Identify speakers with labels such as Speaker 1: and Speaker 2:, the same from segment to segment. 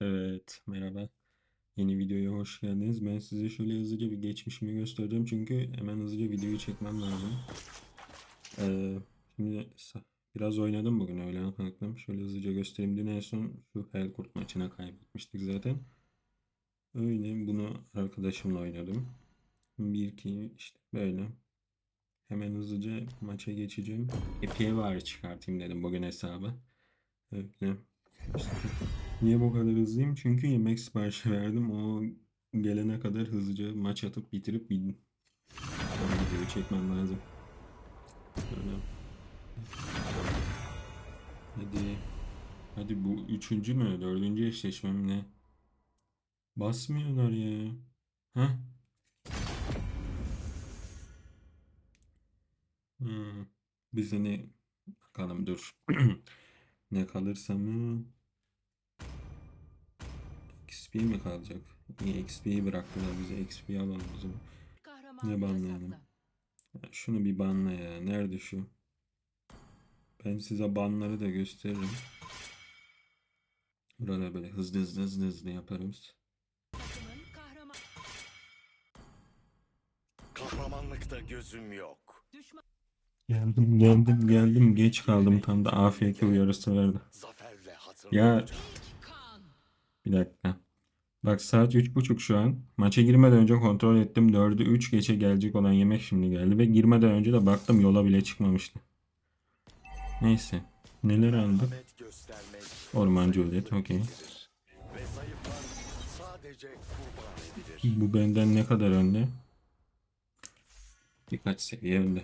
Speaker 1: Evet, merhaba. Yeni videoya hoş geldiniz. Ben size şöyle hızlıca bir geçmişimi göstereceğim çünkü hemen hızlıca videoyu çekmem lazım. Ee, şimdi biraz oynadım bugün öğlen kalktım. Şöyle hızlıca göstereyim. Dün en son şu Helkurt maçına kaybetmiştik zaten. Öyle bunu arkadaşımla oynadım. Bir iki işte böyle. Hemen hızlıca maça geçeceğim. Epi'ye var çıkartayım dedim bugün hesabı. Öyle. İşte niye bu kadar hızlıyım? Çünkü yemek siparişi verdim. O gelene kadar hızlıca maç atıp bitirip bir videoyu çekmem lazım. Böyle. Hadi. Hadi bu üçüncü mü? Dördüncü eşleşmem ne? Basmıyorlar ya. Hah. Hmm. Bize ne bakalım dur. Ne kalırsa mı? XP mi kalacak? Niye XP'yi bıraktılar bize? XP alalım o zaman. Ne banlayalım? Ya Şunu bir banla ya. Nerede şu? Ben size banları da gösteririm. Burada böyle hızlı hızlı hızlı hızlı yaparız.
Speaker 2: Kahramanlıkta gözüm yok.
Speaker 1: Geldim geldim geldim. Geç kaldım tam da AFK uyarısı verdi. Ya. Bir dakika. Bak saat üç buçuk şu an. Maça girmeden önce kontrol ettim. 4'ü 3 geçe gelecek olan yemek şimdi geldi. Ve girmeden önce de baktım yola bile çıkmamıştı. Neyse. Neler aldık? Ormancı öğret. Okey. Bu benden ne kadar önde? Birkaç seviye önde.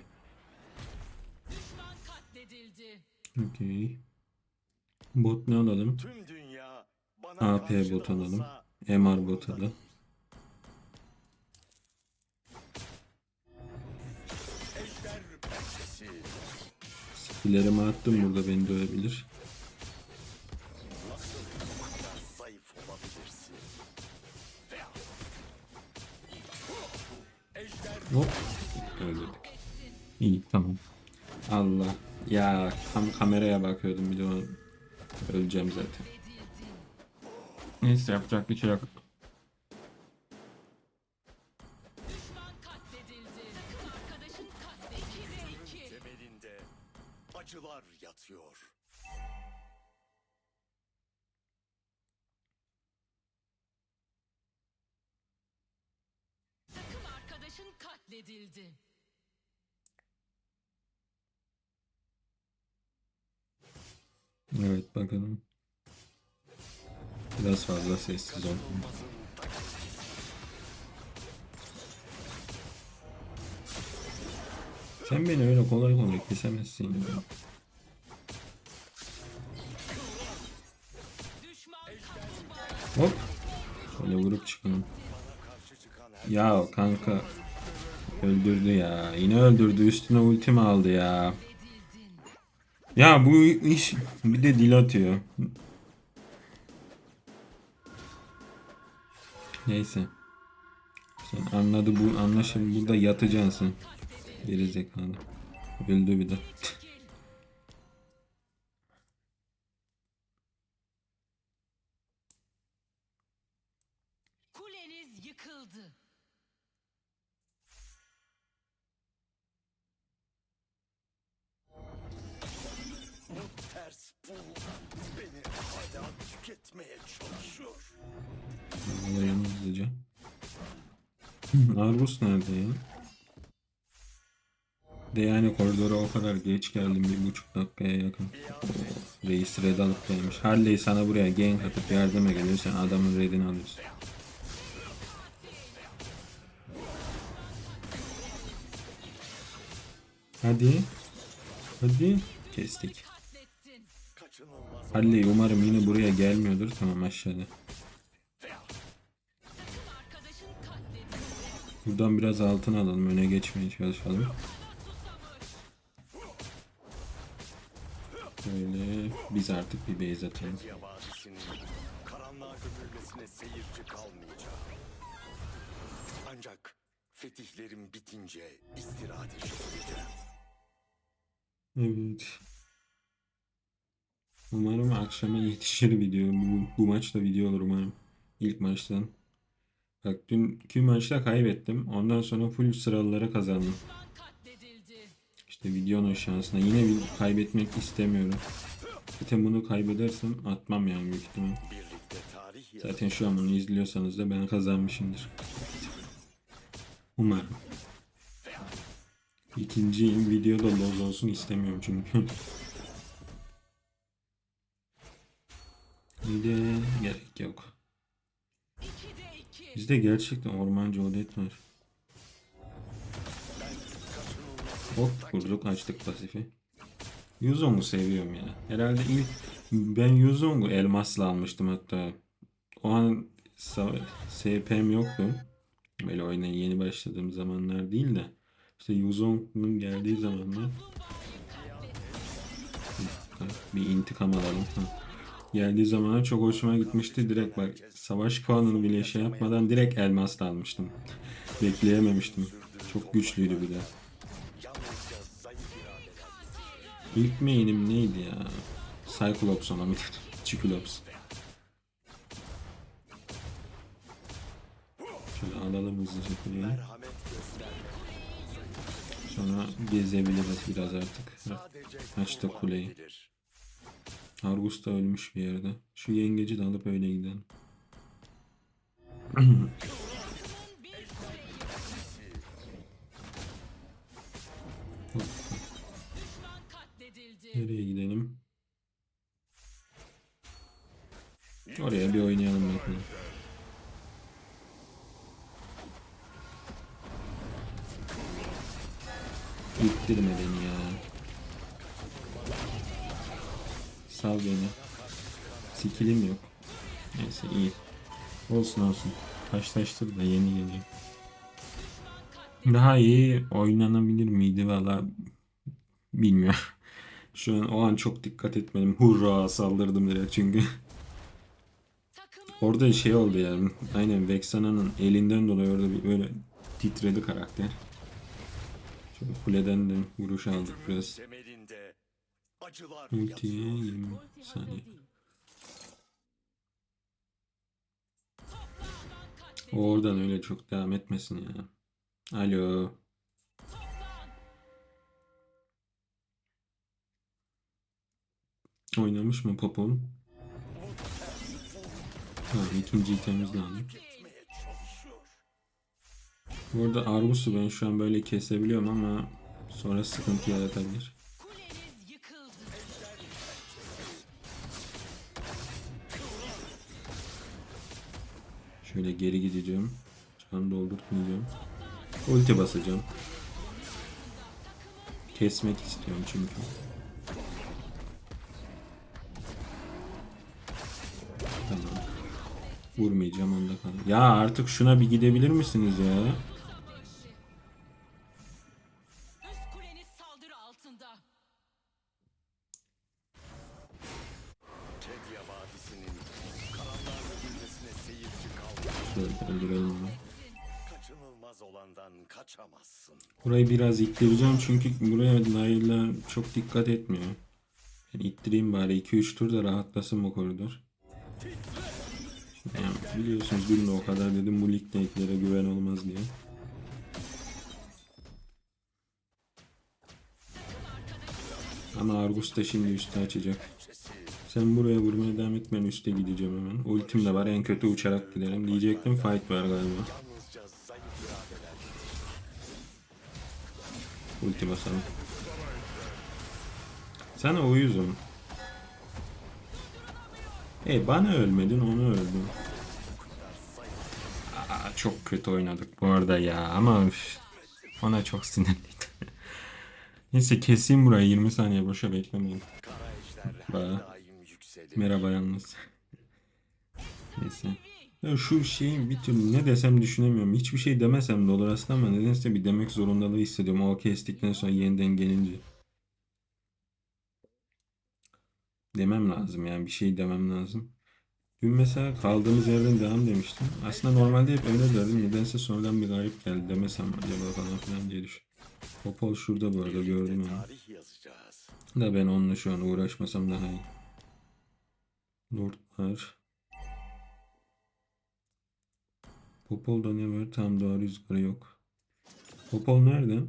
Speaker 1: Okey. Bot ne alalım? AP bot alalım. MR bot alalım. Skillerimi attım burada beni dövebilir. Hop. Öldürdük. İyi tamam. Allah. Ya tam kameraya bakıyordum bir de o- öleceğim zaten. Neyse yapacak bir şey yok.
Speaker 3: Düşman katledildi. Takım arkadaşın katledildi. 2 ve 2.
Speaker 2: temelinde acılar yatıyor.
Speaker 3: Takım arkadaşın katledildi.
Speaker 1: Evet bakalım. Biraz fazla sessiz ol. Sen beni öyle kolay kolay kesemezsin. ya. Hop. Şöyle vurup çıkalım. Ya kanka. Öldürdü ya. Yine öldürdü. Üstüne ultimi aldı ya. Ya bu iş bir de dil atıyor. Neyse. Sen anladı bu anla şimdi burada yatacaksın. Geri zekalı. Öldü bir de.
Speaker 3: Kuleniz yıkıldı.
Speaker 2: bu ters bul beni hala tüketmeye çalışıyor.
Speaker 1: Alayım hızlıca. Argus nerede ya? De yani koridora o kadar geç geldim bir buçuk dakikaya yakın. Oo, reis red alıp gelmiş. Harley sana buraya gank atıp yardıma geliyor sen adamın redini alıyorsun. Hadi. Hadi. Kestik. Harley umarım yine buraya gelmiyordur. Tamam aşağıda. Buradan biraz altın alalım. Öne geçmeye çalışalım. Böyle biz artık bir base atalım.
Speaker 2: Karanlığa gömülmesine seyirci kalmayacak. Ancak fetihlerim bitince istirahate çekileceğim.
Speaker 1: Evet. Umarım akşama yetişir video. Bu, bu maç da video olur umarım. İlk maçtan. Bak dünkü maçta kaybettim. Ondan sonra full sıralılara kazandım. İşte videonun şansına. Yine bir kaybetmek istemiyorum. Zaten bunu kaybedersem atmam yani büyük ihtimal. Zaten şu an bunu izliyorsanız da ben kazanmışımdır. Umarım. İkinci videoda loz olsun istemiyorum çünkü. Bir Bizde gerçekten ormancı odet var. Hop kurduk açtık pasifi. Yuzong'u seviyorum ya. Herhalde ilk ben Yuzong'u elmasla almıştım hatta. O an SP'm yoktu. Böyle oyuna yeni başladığım zamanlar değil de. İşte Yuzong'un geldiği zamanlar bir intikam alalım. Ha. Geldiği zamanlar çok hoşuma gitmişti. Direkt bak savaş puanını bile şey yapmadan direkt elmasla almıştım. Bekleyememiştim. Çok güçlüydü bir de. İlk main'im neydi ya? Cyclops ona mı? Cyclops. Şöyle alalım hızlıca kuleyi. Sonra gezebiliriz biraz artık. Açtı kuleyi.
Speaker 2: Bilir.
Speaker 1: Argus da ölmüş bir yerde. Şu yengeci de alıp öyle gidelim. Nereye gidelim? Oraya bir oynayalım bakalım. İttirme beni ya. Sal beni. Skillim yok. Neyse iyi. Olsun olsun. Taşlaştır da yeni geliyor. Daha iyi oynanabilir miydi valla bilmiyorum. Şu an o an çok dikkat etmedim. Hurra saldırdım direkt çünkü. Orada şey oldu yani. Aynen Vexana'nın elinden dolayı orada bir böyle titredi karakter. Şöyle kuleden de vuruş aldık biraz. Ultiye
Speaker 2: yatıyor.
Speaker 1: 20 saniye. Oradan öyle çok devam etmesin ya. Alo. Oynamış mı Popon? Ha, ikinci itemimizi de aldık.
Speaker 2: Etmeye çalışıyor.
Speaker 1: Bu arada Argus'u ben şu an böyle kesebiliyorum ama sonra sıkıntı yaratabilir. Şöyle geri gideceğim. Can doldurtmayacağım. Ulti basacağım. Kesmek istiyorum çünkü. Tamam. Vurmayacağım onda kal. Ya artık şuna bir gidebilir misiniz ya? Şöyle. Burayı biraz ittireceğim çünkü buraya Nail'ler çok dikkat etmiyor. Ben ittireyim bari 2-3 tur da rahatlasın bu koridor. Yani biliyorsunuz dün de o kadar dedim bu ligde eklere güven olmaz diye. Ama Argus da şimdi üstü açacak. Sen buraya vurmaya devam et ben üste gideceğim hemen. Ultim de var en kötü uçarak gidelim. Diyecektim fight var galiba. Ulti basalım. Sana uyuzum. E bana ölmedin onu öldün. Aa, çok kötü oynadık bu arada ya ama üf, ona çok sinirliydim. Neyse keseyim burayı 20 saniye boşa beklemeyin.
Speaker 2: Kara
Speaker 1: Merhaba yalnız. Neyse. Ya şu şeyi bir türlü ne desem düşünemiyorum. Hiçbir şey demesem de olur aslında ama nedense bir demek zorundalığı hissediyorum. O kestikten sonra yeniden gelince. Demem lazım yani bir şey demem lazım. Dün mesela kaldığımız yerden devam demiştim. Aslında normalde hep öyle derdim. Nedense sonradan bir garip geldi demesem acaba falan filan diye düşün. Popol şurada bu arada gördüm
Speaker 2: yazacağız.
Speaker 1: Da ben onunla şu an uğraşmasam daha iyi. Lord var. Popol'da ne var? Tam daha rüzgarı yok. Popol nerede?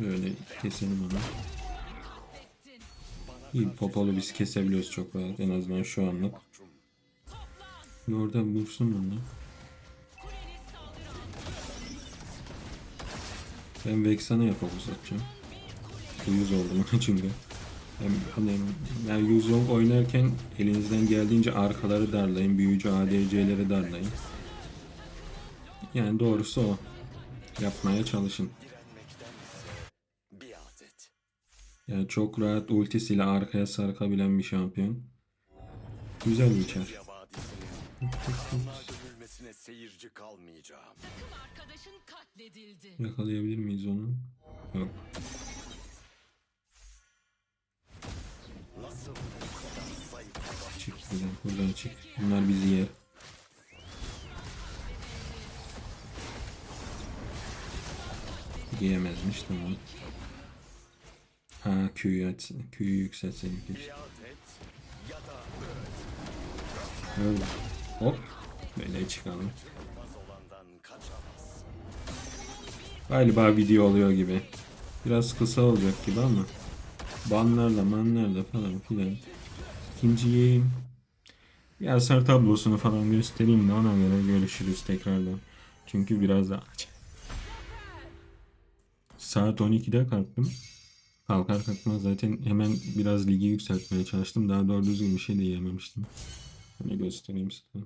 Speaker 1: Böyle keselim onu. İyi Popol'u biz kesebiliyoruz çok rahat. En azından şu anlık.
Speaker 2: Mahkum.
Speaker 1: Lord'a vursun bunu. Ben Vexan'a yapıp uzatacağım. Uyuz oldum çünkü. Hem, hem, yani Yuzong oynarken elinizden geldiğince arkaları darlayın. Büyücü ADC'leri darlayın. Yani doğrusu o. Yapmaya çalışın. Yani çok rahat ultisiyle arkaya sarkabilen bir şampiyon. Güzel bir
Speaker 3: katledildi.
Speaker 1: Yakalayabilir miyiz onu? Yok. Buradan. Buradan çık. Bunlar bizi yer. Yiyemezmiş tamam. Ha Q'yu aç, Q'yu yükseltseydik keşke. Öyle. Hop. Böyle çıkalım. Galiba video oluyor gibi. Biraz kısa olacak gibi ama. Banlarla manlarla falan filan. İkinciyi bir hasar tablosunu falan göstereyim de ona göre görüşürüz tekrardan. Çünkü biraz daha aç. Saat 12'de kalktım. Kalkar kalkmaz zaten hemen biraz ligi yükseltmeye çalıştım. Daha doğru düzgün bir şey de yiyememiştim. Hani göstereyim size.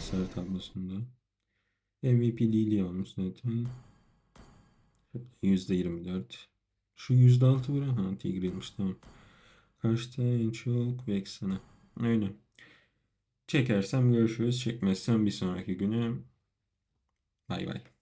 Speaker 1: Sarı tablosunda. MVP Lili olmuş zaten. %24. Şu %6 bura. Ha Tigre'ymiş tamam. Kaçta en çok Vexen'a. Öyle. Çekersem görüşürüz. Çekmezsem bir sonraki güne. Bay bay.